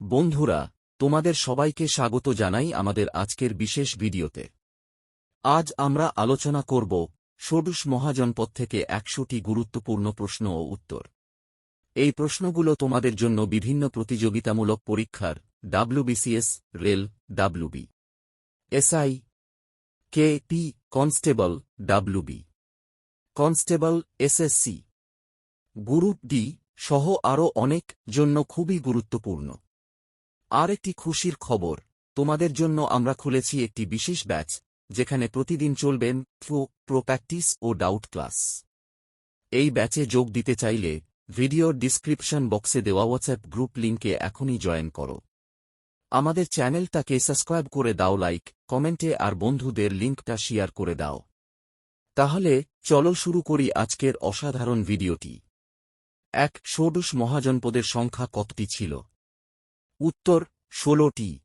বন্ধুরা, তোমাদের সবাইকে স্বাগত জানাই আমাদের আজকের বিশেষ ভিডিওতে। আজ আমরা আলোচনা করব ষোডশ মহাজনপদ থেকে একশোটি গুরুত্বপূর্ণ প্রশ্ন ও উত্তর। এই প্রশ্নগুলো তোমাদের জন্য বিভিন্ন প্রতিযোগিতামূলক পরীক্ষার WBCS, rail, WB. SI, K P constable, WB. Constable, SSC. Group D সহ আরও অনেক জন্য খুবই গুরুত্বপূর্ণ। আর একটি খুশির খবর। তোমাদের জন্য আমরা খুলেছি একটি বিশেষ ব্যাচ, যেখানে প্রতিদিন চলবেন প্রো প্রো প্র্যাকটিস ও ডাউট ক্লাস। এই ব্যাচে যোগ দিতে চাইলে ভিডিওর ডিসক্রিপশন বক্সে দেওয়া হোয়াটসঅ্যাপ গ্রুপ লিঙ্কে এখনই জয়েন করো। আমাদের চ্যানেলটাকে সাবস্ক্রাইব করে দাও, লাইক, কমেন্টে আর বন্ধুদের লিঙ্কটা শেয়ার করে দাও। তাহলে চলো শুরু করি আজকের অসাধারণ ভিডিওটি। এক ষোডশ মহাজনপদের সংখ্যা কতটি ছিল? উত্তর, ষোলোটি।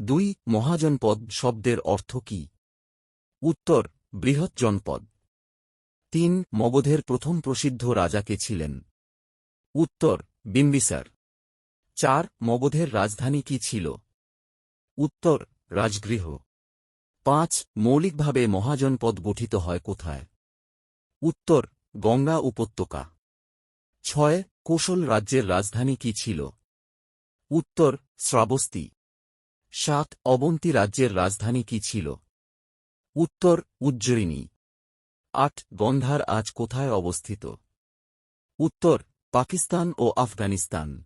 দুই, মহাজনপদ শব্দের অর্থ কি? উত্তর বৃহৎ জনপদ তিন, মগধের প্রথম প্রসিদ্ধ রাজাকে ছিলেন? উত্তর, বিম্বিসার। চার, মগধের রাজধানী কি ছিল? উত্তর, রাজগৃহ। পাঁচ, মৌলিকভাবে মহাজনপদ গঠিত হয় কোথায়? উত্তর, গঙ্গা উপত্যকা। ছয়, কোশল রাজ্যের রাজধানী কি ছিল? উত্তর, শ্রাবস্তি। সাত, অবন্তী রাজ্যের রাজধানী কি ছিল? উত্তর, উজ্জয়িনী। আট, গন্ধার আজ কোথায় অবস্থিত? উত্তর, পাকিস্তান ও আফগানিস্তান।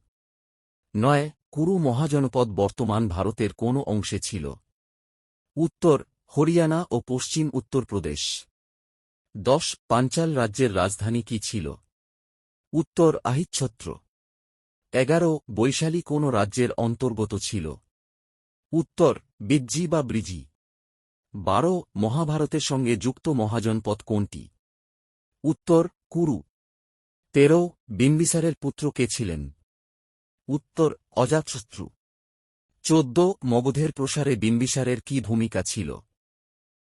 নয়, কুরু মহাজনপদ বর্তমান ভারতের কোন অংশে ছিল? উত্তর, হরিয়ানা ও পশ্চিম উত্তরপ্রদেশ। দশ, পাঞ্চাল রাজ্যের রাজধানী কি ছিল? উত্তর, আহিচ্ছত্র। এগারো, বৈশালী কোন রাজ্যের অন্তর্গত ছিল। উত্তর, বিজ্জি বা ব্রিজি। বারো, মহাভারতের সঙ্গে যুক্ত মহাজনপদ কোনটি? উত্তর, কুরু। তেরো, বিম্বিসারের পুত্র কে ছিলেন? উত্তর, অজাতশত্রু। চোদ্দ, মগধের প্রসারে বিম্বিসারের কি ভূমিকা ছিল?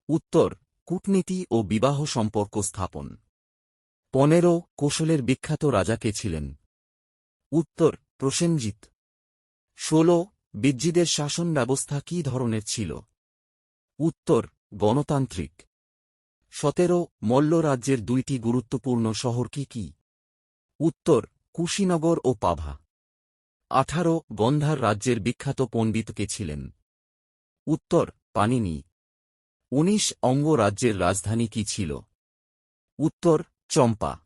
উত্তর, কূটনীতি ও বিবাহ সম্পর্ক স্থাপন। পনেরো, কোশলের বিখ্যাত রাজা কে ছিলেন? উত্তর, প্রসেনজিৎ। ষোল বিজ্জিদের শাসন ব্যবস্থা কী ধরনের ছিল? উত্তর, গণতান্ত্রিক। সতেরো, মল্ল রাজ্যের দুইটি গুরুত্বপূর্ণ শহর কি কি? উত্তর, কুশীনগর ও পাভা। আঠারো, গন্ধার রাজ্যের বিখ্যাত পণ্ডিত কে ছিলেন? উত্তর, পানিনি। উনিশ, অঙ্গ রাজ্যের রাজধানী কি ছিল? উত্তর, চম্পা।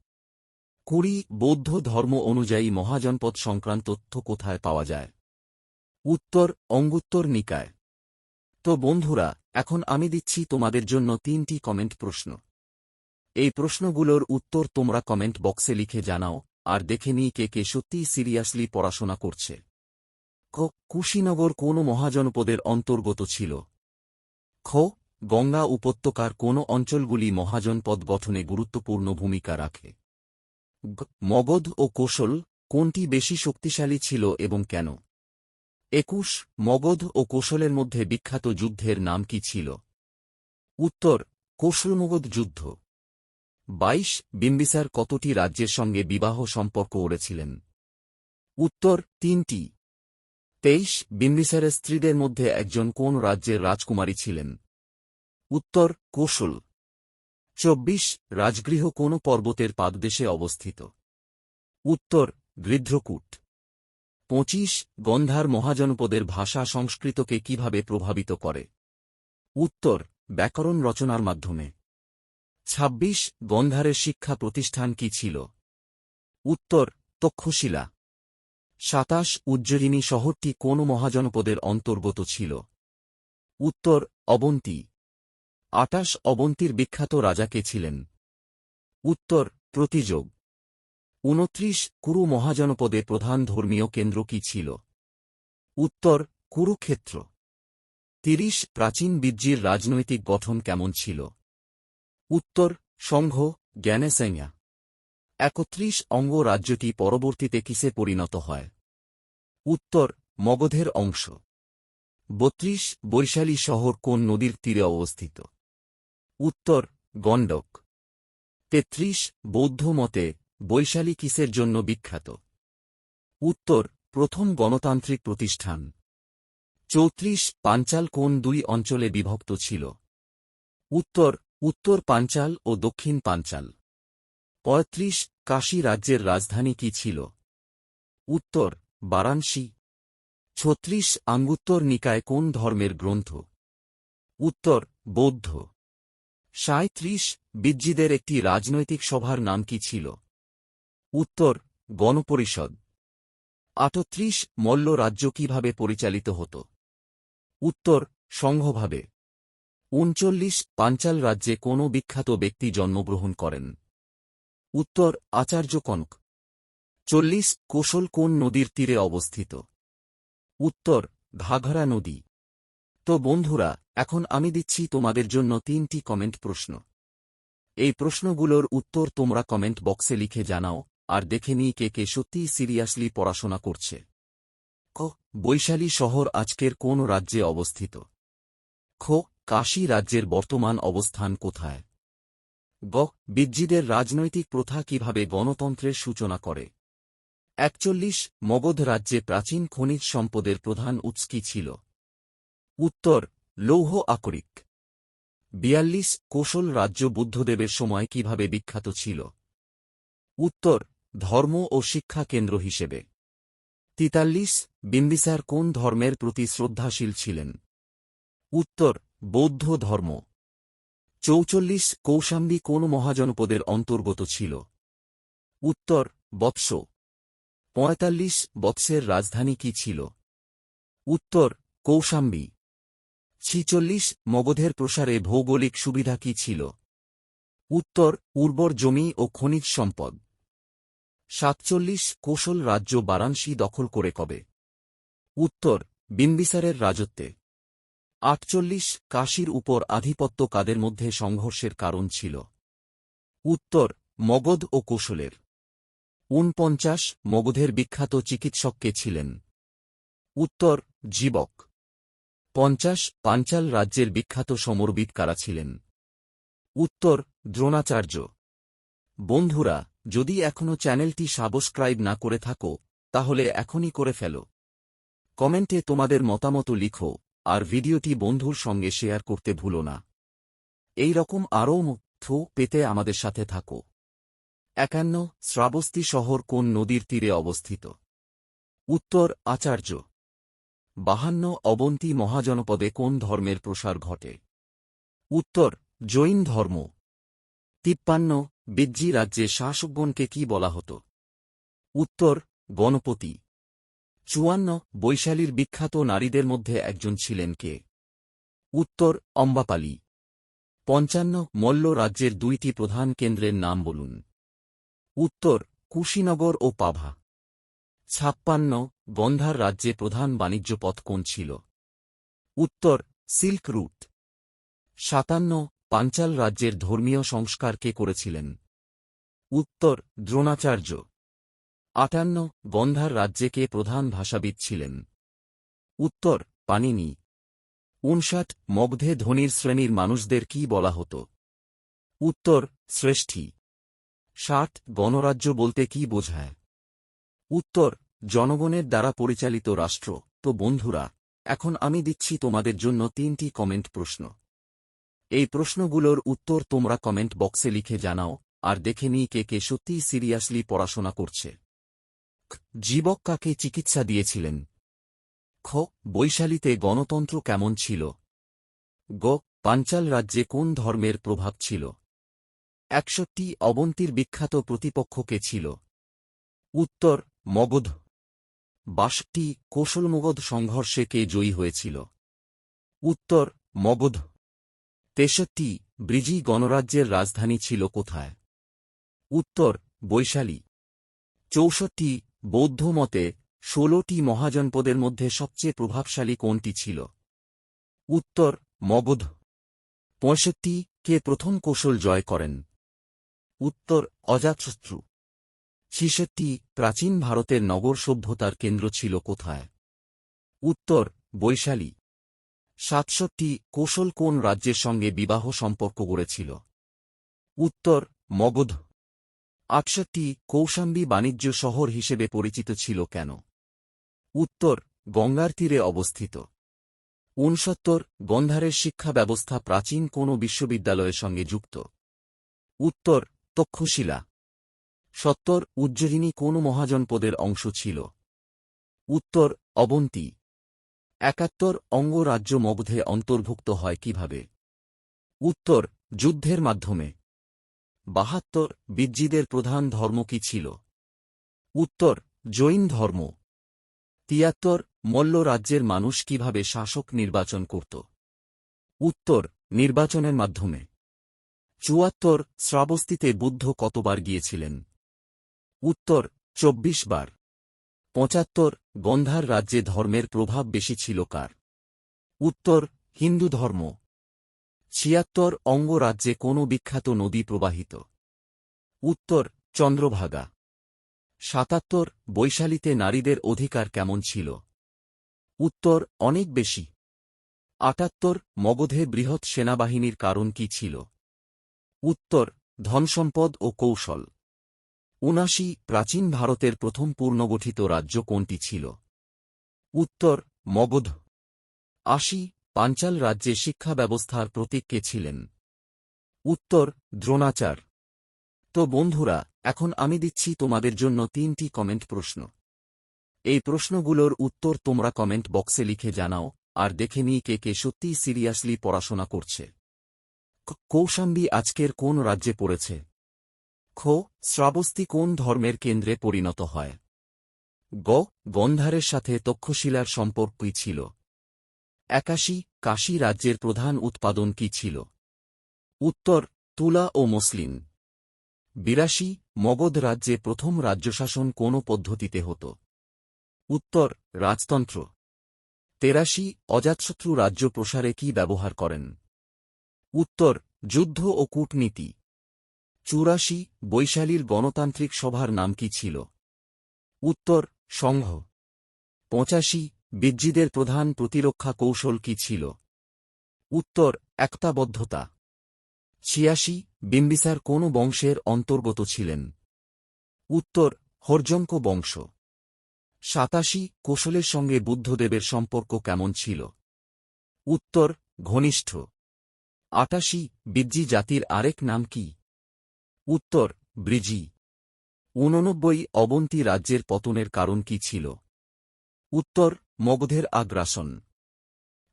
কুড়ি বৌদ্ধ ধর্ম অনুযায়ী মহাজনপদ সংক্রান্ত তথ্য কোথায় পাওয়া যায়? উত্তর, অঙ্গুত্তর নিকায়। তো বন্ধুরা, এখন আমি দিচ্ছি তোমাদের জন্য তিনটি কমেন্ট প্রশ্ন। এই প্রশ্নগুলোর উত্তর তোমরা কমেন্ট বক্সে লিখে জানাও, আর দেখে নিই কে কে সত্যিই সিরিয়াসলি পড়াশোনা করছে। ক কুশীনগর কোন মহাজনপদের অন্তর্গত ছিল? খ, গঙ্গা উপত্যকার কোন অঞ্চলগুলি মহাজনপদ গঠনে গুরুত্বপূর্ণ ভূমিকা রাখে? মগধ ও কোশল কোনটি বেশি শক্তিশালী ছিল এবং কেন? একুশ, মগধ ও কোশলের মধ্যে বিখ্যাত যুদ্ধের নাম কি ছিল? উত্তর, কোশলমগধ যুদ্ধ। বাইশ, বিম্বিসার কতটি রাজ্যের সঙ্গে বিবাহ সম্পর্ক ওড়েছিলেন উত্তর, তিনটি। তেইশ, বিম্বিসারের স্ত্রীদের মধ্যে একজন কোন রাজ্যের রাজকুমারী ছিলেন? উত্তর, কোশল। চব্বিশ রাজগৃহ কোন পর্বতের পাদদেশে অবস্থিত। উত্তর গৃধ্রকূট পঁচিশ, গন্ধার মহাজনপদের ভাষা সংস্কৃতকে কীভাবে প্রভাবিত করে। উত্তর, ব্যাকরণ রচনার মাধ্যমে। ২৬ গন্ধারের শিক্ষা প্রতিষ্ঠান কি ছিল? উত্তর, তক্ষশিলা। সাতাশ, উজ্জয়িনী শহরটি কোন মহাজনপদের অন্তর্গত ছিল? উত্তর, অবন্তী। আটাশ অবন্তীর বিখ্যাত রাজা কে ছিলেন? উত্তর, প্রতিযোগ। উনত্রিশ কুরু মহাজনপদে প্রধান ধর্মীয় কেন্দ্র কি ছিল? উত্তর, কুরুক্ষেত্র। তিরিশ, প্রাচীন বীর্যির রাজনৈতিক গঠন কেমন ছিল? উত্তর, সংঘ জ্ঞানেসেঙ্গা একত্রিশ, অঙ্গ রাজ্যটি পরবর্তীতে কিসে পরিণত হয়? উত্তর, মগধের অংশ। বত্রিশ বৈশালী শহর কোন নদীর তীরে অবস্থিত? উত্তর, গণ্ডক। তেত্রিশ, বৌদ্ধ মতে, বৈশালী কিসের জন্য বিখ্যাত? উত্তর, প্রথম গণতান্ত্রিক প্রতিষ্ঠান। চৌত্রিশ, পাঞ্চাল কোন দুই অঞ্চলে বিভক্ত ছিল? উত্তর উত্তর পাঞ্চাল ও দক্ষিণ পাঞ্চাল। পঁয়ত্রিশ, কাশী রাজ্যের রাজধানী কি ছিল? উত্তর, বারাণসী। ছত্রিশ, আঙ্গুত্তর নিকায় কোন ধর্মের গ্রন্থ? উত্তর, বৌদ্ধ। সাঁত্রিশ বিজ্জিদের একটি রাজনৈতিক সভার নাম কি ছিল? উত্তর, গণপরিষদ। আটত্রিশ মল্ল রাজ্য কীভাবে পরিচালিত হতো? উত্তর, সংঘভাবে। উনচল্লিশ পাঞ্চাল রাজ্যে কোন বিখ্যাত ব্যক্তি জন্মগ্রহণ করেন। উত্তর, আচার্য কনক। চল্লিশ কোশল কোন নদীর তীরে অবস্থিত? উত্তর, ঘাঘরা নদী। তো বন্ধুরা, এখন আমি দিচ্ছি তোমাদের জন্য তিনটি কমেন্ট প্রশ্ন। এই প্রশ্নগুলোর উত্তর তোমরা কমেন্ট বক্সে লিখে জানাও, আর দেখে নিই কে কে সত্যিই সিরিয়াসলি পড়াশোনা করছে। ক, বৈশালী শহর আজকের কোন রাজ্যে অবস্থিত? খ, কাশী রাজ্যের বর্তমান অবস্থান কোথায়? গ বিজ্জিদের রাজনৈতিক প্রথা কীভাবে গণতন্ত্রের সূচনা করে? একচল্লিশ, মগধ রাজ্যে প্রাচীন খনিজ সম্পদের প্রধান উৎস কি ছিল? উত্তর, লৌহ আকরিক। বিয়াল্লিশ, কোশল রাজ্য বুদ্ধদেবের সময় কীভাবে বিখ্যাত ছিল? উত্তর, ধর্ম ও শিক্ষা কেন্দ্র হিসেবে। তিতাল্লিশ বিন্দিসার কোন ধর্মের প্রতি শ্রদ্ধাশীল ছিলেন? উত্তর, বৌদ্ধ ধর্ম। চৌচল্লিশ, কৌশাম্বী কোন মহাজনপদের অন্তর্গত ছিল? উত্তর, বৎস। পঁয়তাল্লিশ, বৎসের রাজধানী কি ছিল? উত্তর, কৌশাম্বী। ছিচল্লিশ, মগধের প্রসারে ভৌগোলিক সুবিধা কি ছিল? উত্তর, উর্বর জমি ও খনিজ সম্পদ। সাতচল্লিশ, কোশল রাজ্য বারাণসী দখল করে কবে? উত্তর, বিম্বিসারের রাজত্বে। আটচল্লিশ, কাশীর উপর আধিপত্য কাদের মধ্যে সংঘর্ষের কারণ ছিল? উত্তর, মগধ ও কোশলের। ঊনপঞ্চাশ, মগধের বিখ্যাত চিকিৎসককে ছিলেন? উত্তর, জীবক। পঞ্চাশ পাঞ্চাল রাজ্যের বিখ্যাত সমরবিদ কারা ছিলেন? উত্তর, দ্রোণাচার্য। বন্ধুরা, যদি এখনও চ্যানেলটি সাবস্ক্রাইব না করে থাকো, তাহলে এখনই করে ফেল। কমেন্টে তোমাদের মতামত লিখো, আর ভিডিওটি বন্ধুর সঙ্গে শেয়ার করতে ভুলো না। এই রকম আরও তথ্য পেতে আমাদের সাথে থাকো। একান্ন, শ্রাবস্তি শহর কোন নদীর তীরে অবস্থিত? উত্তর, আচার্য। বাহান্ন অবন্তী মহাজনপদে কোন ধর্মের প্রসার ঘটে? উত্তর, জৈন ধর্ম। তিপ্পান্ন, বিজ্জি রাজ্যে শাসকগণকে কি বলা হতো? উত্তর, গণপতি। চুয়ান্ন, বৈশালীর বিখ্যাত নারীদের মধ্যে একজন ছিলেন কে? উত্তর, অম্বাপালি। পঞ্চান্ন, মল্ল রাজ্যের দুইটি প্রধান কেন্দ্রের নাম বলুন। উত্তর, কুশীনগর ও পাভা। ছাপ্পান্ন গন্ধার রাজ্যে প্রধান বাণিজ্য পথ কোন ছিল? উত্তর, সিল্ক রুট। সাতান্ন, পাঞ্চাল রাজ্যের ধর্মীয় সংস্কার কে করেছিলেন? উত্তর, দ্রোণাচার্য। আটান্ন গন্ধার রাজ্যে কে প্রধান ভাষাবিদ ছিলেন? উত্তর পানিনি উনষাট মগধে ধনির শ্রেণির মানুষদের কি বলা হতো? উত্তর, শ্রেষ্ঠী। ষাট, গণরাজ্য বলতে কি বোঝায়? উত্তর, জনগণের দ্বারা পরিচালিত রাষ্ট্র। তো বন্ধুরা, এখন আমি দিচ্ছি তোমাদের জন্য তিনটি কমেন্ট প্রশ্ন। এই প্রশ্নগুলোর উত্তর তোমরা কমেন্ট বক্সে লিখে জানাও, আর দেখে নিই কে কে সত্যিই সিরিয়াসলি পড়াশোনা করছে। জীবক কাকে চিকিৎসা দিয়েছিলেন? খ, বৈশালীতে গণতন্ত্র কেমন ছিল? গ, পাঞ্চাল রাজ্যে কোন ধর্মের প্রভাব ছিল? একষট্টি অবন্তীর বিখ্যাত প্রতিপক্ষকে ছিল? উত্তর মগধ। বাষট্টি কৌশলমগধ সংঘর্ষে কে জয়ী হয়েছিল? উত্তর, মগধ। তেষট্টি, ব্রিজি গণরাজ্যের রাজধানী ছিল কোথায়? উত্তর, বৈশালী। চৌষট্টি, বৌদ্ধ মতে, ষোলোটি মহাজনপদের মধ্যে সবচেয়ে প্রভাবশালী কোনটি ছিল? উত্তর, মগধ। পঁয়ষট্টি, কে প্রথম কৌশল জয় করেন? উত্তর, অজাতশত্রু। ছিষট্টি প্রাচীন ভারতের নগর সভ্যতার কেন্দ্র ছিল কোথায়? উত্তর, বৈশালী। সাতষট্টি কৌশল কোন রাজ্যের সঙ্গে বিবাহ সম্পর্ক গড়েছিল? উত্তর, মগধ। আটষট্টি কৌশাম্বী বাণিজ্য শহর হিসেবে পরিচিত ছিল কেন? উত্তর, গঙ্গার তীরে অবস্থিত। উনসত্তর গন্ধারের শিক্ষা ব্যবস্থা প্রাচীন কোন বিশ্ববিদ্যালয়ের সঙ্গে যুক্ত। উত্তর, তক্ষশিলা। সত্তর উজ্জয়িনী কোন মহাজনপদের অংশ ছিল। উত্তর, অবন্তী। একাত্তর অঙ্গরাজ্য মগধে অন্তর্ভুক্ত হয় কীভাবে? উত্তর, যুদ্ধের মাধ্যমে। বাহাত্তর বিজ্জিদের প্রধান ধর্ম কি ছিল? উত্তর, জৈন ধর্ম। তিয়াত্তর, মল্ল রাজ্যের মানুষ কীভাবে শাসক নির্বাচন করত? উত্তর, নির্বাচনের মাধ্যমে। চুয়াত্তর শ্রাবস্তিতে বুদ্ধ কতবার গিয়েছিলেন? উত্তর, চব্বিশ বার। পঁচাত্তর, গন্ধার রাজ্যে ধর্মের প্রভাব বেশি ছিল কার? উত্তর, হিন্দু ধর্ম। ছিয়াত্তর, অঙ্গরাজ্যে কোন বিখ্যাত নদী প্রবাহিত। উত্তর, চন্দ্রভাগা। সাতাত্তর, বৈশালীতে নারীদের অধিকার কেমন ছিল? উত্তর, অনেক বেশি। আটাত্তর, মগধে বৃহৎ সেনাবাহিনীর কারণ কি ছিল? উত্তর, ধনসম্পদ ও কৌশল। উনাশি প্রাচীন ভারতের প্রথম পূর্ণগঠিত রাজ্য কোনটি ছিল? উত্তর, মগধ। আশি, পাঞ্চাল রাজ্যে শিক্ষা ব্যবস্থার প্রতীক কে ছিলেন? উত্তর, দ্রোণাচার। তো বন্ধুরা, এখন আমি দিচ্ছি তোমাদের জন্য তিনটি কমেন্ট প্রশ্ন। এই প্রশ্নগুলোর উত্তর তোমরা কমেন্ট বক্সে লিখে জানাও, আর দেখে নিই কে কে সত্যিই সিরিয়াসলি পড়াশোনা করছে। কৌশাম্বী আজকের কোন রাজ্যে পড়েছে? খ শ্রাবস্তি কোন ধর্মের কেন্দ্রে পরিণত হয়? গ, গন্ধারের সাথে তক্ষশিলার সম্পর্কই ছিল? একাশি, কাশী রাজ্যের প্রধান উৎপাদন কি ছিল? উত্তর, তুলা ও মসলিন। বিরাশি, মগধ রাজ্যে প্রথম রাজ্যশাসন কোন পদ্ধতিতে হতো? উত্তর, রাজতন্ত্র। তেরাশি, অজাতশত্রু রাজ্য প্রসারে কি ব্যবহার করেন? উত্তর, যুদ্ধ ও কূটনীতি। চুরাশি বৈশালীর গণতান্ত্রিক সভার নাম কি ছিল? উত্তর, সংঘ। পঁচাশি বিজ্জিদের প্রধান প্রতিরক্ষা কৌশল কি ছিল? উত্তর, একতাবদ্ধতা। ছিয়াশি, বিম্বিসার কোন বংশের অন্তর্গত ছিলেন? উত্তর হর্যঙ্ক বংশ। সাতাশি, কোশলের সঙ্গে বুদ্ধদেবের সম্পর্ক কেমন ছিল? উত্তর, ঘনিষ্ঠ। আটাশি বিজ্জি জাতির আরেক নাম কি? উত্তর, ব্রিজি। ঊননব্বই অবন্তী রাজ্যের পতনের কারণ কি ছিল? উত্তর, মগধের আগ্রাসন।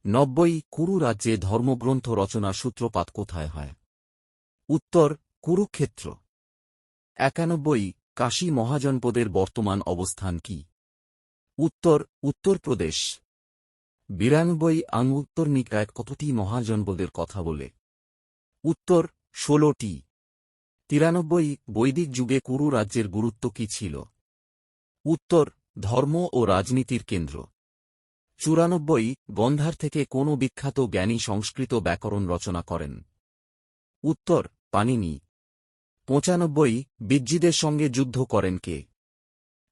নব্বই, কুরু রাজ্যে ধর্মগ্রন্থ রচনার সূত্রপাত কোথায় হয়? উত্তর, কুরুক্ষেত্র। একানব্বই, কাশী মহাজনপদের বর্তমান অবস্থান কি? উত্তর, উত্তরপ্রদেশ। বিরানব্বই, আঙ্গুত্তর নিকায় কতটি মহাজনপদের কথা বলে? উত্তর, ষোলোটি। তিরানব্বই, বৈদিক যুগে কুরু রাজ্যের গুরুত্ব কি ছিল? উত্তর, ধর্ম ও রাজনীতির কেন্দ্র। চুরানব্বই, গন্ধার থেকে কোন বিখ্যাত জ্ঞানী সংস্কৃত ব্যাকরণ রচনা করেন। উত্তর, পানিনি। পঁচানব্বই বিজ্জিদের সঙ্গে যুদ্ধ করেন কে?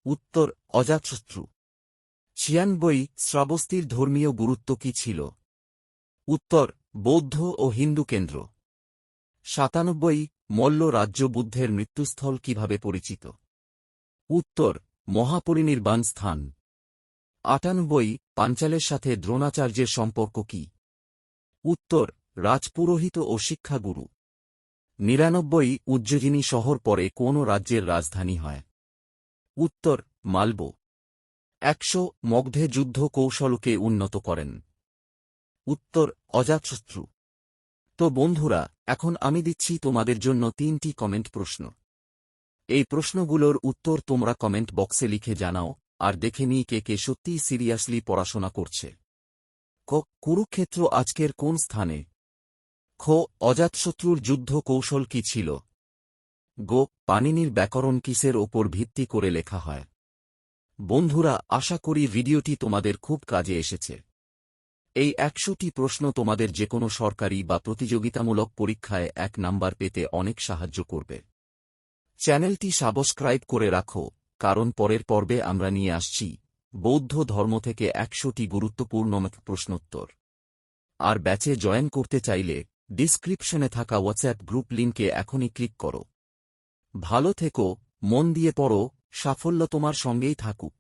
উত্তর, অজাতশত্রু। ছিয়ানব্বই শ্রাবস্তির ধর্মীয় গুরুত্ব কি ছিল? উত্তর, বৌদ্ধ ও হিন্দু কেন্দ্র। সাতানব্বই মল্ল রাজ্য বুদ্ধের মৃত্যুস্থল কীভাবে পরিচিত? উত্তর, মহাপরিনির্বাণ স্থান। আটানব্বই, পাঞ্চালের সাথে দ্রোণাচার্যের সম্পর্ক কি? উত্তর, রাজপুরোহিত ও শিক্ষাগুরু। নিরানব্বই, উজ্জয়িনী শহর পরে কোন রাজ্যের রাজধানী হয়? উত্তর, মালবো। একশো, মগ্ধে যুদ্ধ কৌশলকে উন্নত করেন। উত্তর, অজাতশত্রু। তো বন্ধুরা, এখন আমি দিচ্ছি তোমাদের জন্য তিনটি কমেন্ট প্রশ্ন। এই প্রশ্নগুলোর উত্তর তোমরা কমেন্ট বক্সে লিখে জানাও, আর দেখে নিই কে কে সত্যিই সিরিয়াসলি পড়াশোনা করছে। ক, কুরুক্ষেত্র আজকের কোন স্থানে? খ, অজাতশত্রুর যুদ্ধ কৌশল কি ছিল? গো, পানিনির ব্যাকরণ কিসের ওপর ভিত্তি করে লেখা হয়? বন্ধুরা, আশা করি ভিডিওটি তোমাদের খুব কাজে এসেছে। এই একশোটি প্রশ্ন তোমাদের যে কোনো সরকারি বা প্রতিযোগিতামূলক পরীক্ষায় এক নাম্বার পেতে অনেক সাহায্য করবে। চ্যানেলটি সাবস্ক্রাইব করে রাখো, কারণ পরের পর্বে আমরা নিয়ে আসছি বৌদ্ধ ধর্ম থেকে একশোটি গুরুত্বপূর্ণ প্রশ্নোত্তর। আর ব্যাচে জয়েন করতে চাইলে ডিসক্রিপশনে থাকা হোয়াটসঅ্যাপ গ্রুপ লিঙ্কে এখনই ক্লিক করো। ভালো থেকো, মন দিয়ে পড়ো, সাফল্য তোমার সঙ্গেই থাকুক।